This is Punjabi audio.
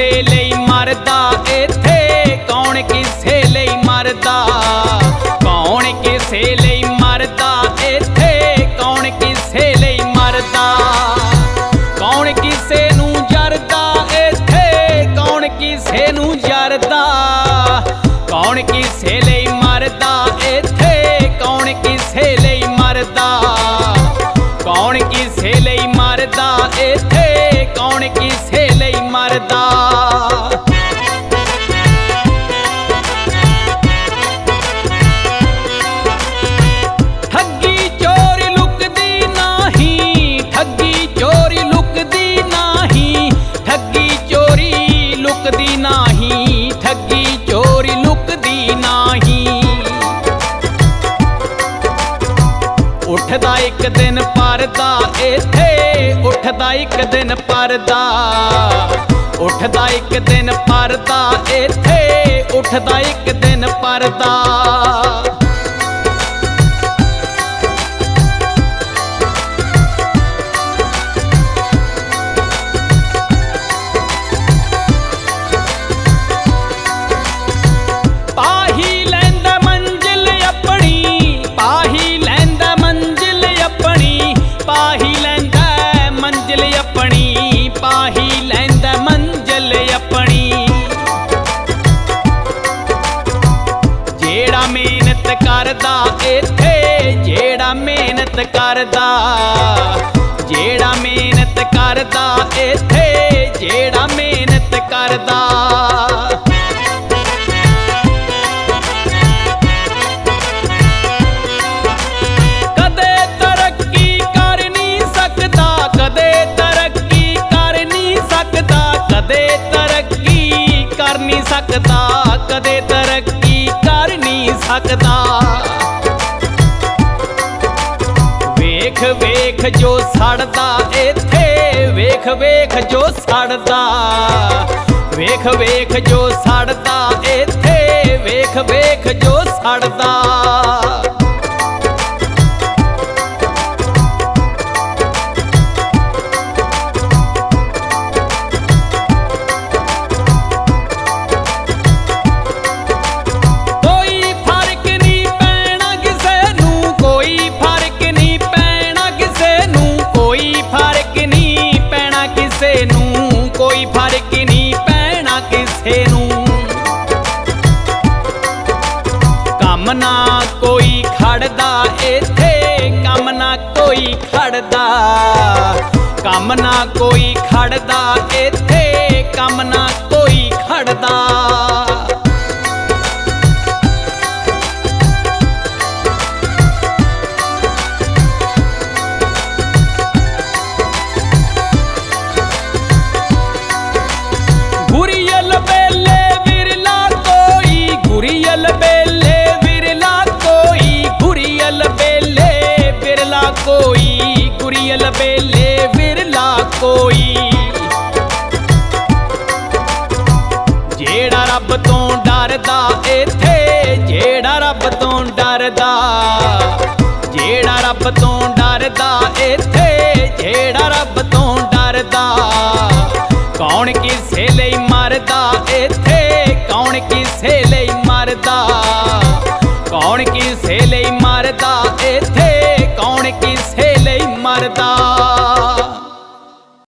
ਕਿਸੇ ਲਈ ਮਰਦਾ? ਇੱਥੇ ਕੌਣ ਕਿਸੇ ਲਈ ਮਰਦਾ? ਕੌਣ ਕਿਸੇ ਲਈ ਮਰਦਾ? ਇੱਥੇ ਕੌਣ ਕਿਸੇ ਲਈ ਮਰਦਾ? ਕੌਣ ਕਿਸੇ ਨੂੰ ਜਰਦਾ? ਇੱਥੇ ਕੌਣ ਕਿਸੇ ਨੂੰ ਜਰਦਾ? ਕੌਣ ਕਿਸੇ ਲਈ ਮਰਦਾ? ਇੱਥੇ ਕੌਣ ਕਿਸੇ ਲਈ ਮਰਦਾ? ਕੌਣ ਕਿਸੇ ਲਈ ਮਰਦਾ? ਇੱਥੇ ਕੌਣ ਕਿਸੇ ਲਈ ਮਰਦਾ? ਉੱਠਦਾ ਇੱਕ ਦਿਨ ਪਰਦਾ ਉੱਠਦਾ ਇੱਕ ਦਿਨ ਪਰਦਾ ਇੱਥੇ ਉੱਠਦਾ ਇੱਕ ਦਿਨ ਪਰਦਾ। ਇੱਥੇ ਜਿਹੜਾ ਮਿਹਨਤ ਕਰਦਾ, ਜਿਹੜਾ ਮਿਹਨਤ ਕਰਦਾ, ਇੱਥੇ ਜਿਹੜਾ ਮਿਹਨਤ ਕਰਦਾ। ਕਦੇ ਤਰੱਕੀ ਕਰ ਨਹੀਂ ਸਕਦਾ, ਕਦੇ ਤਰੱਕੀ ਕਰ ਨਹੀਂ ਸਕਦਾ ਵੇਖ ਵੇਖ ਜੋ ਸੜਦਾ ਇੱਥੇ, ਵੇਖ ਵੇਖ ਜੋ ਸੜਦਾ। ਵੇਖ ਵੇਖ ਜੋ ਸੜਦਾ ਇੱਥੇ, ਵੇਖ ਵੇਖ ਜੋ ਸੜਦਾ। ਕੰਮ ਨਾ ਕੋਈ ਖੜਦਾ, ਇੱਥੇ ਕੰਮ ਨਾ ਕੋਈ ਖੜਦਾ। ਕੰਮ ਨਾ ਕੋਈ ਖੜਦਾ, ਇੱਥੇ ਕੰਮ ਨਾ ਕੋਈ ਖੜਦਾ। ਡਰਦਾ ਜਿਹੜਾ ਰੱਬ ਤੋਂ ਡਰਦਾ ਇੱਥੇ ਜਿਹੜਾ ਰੱਬ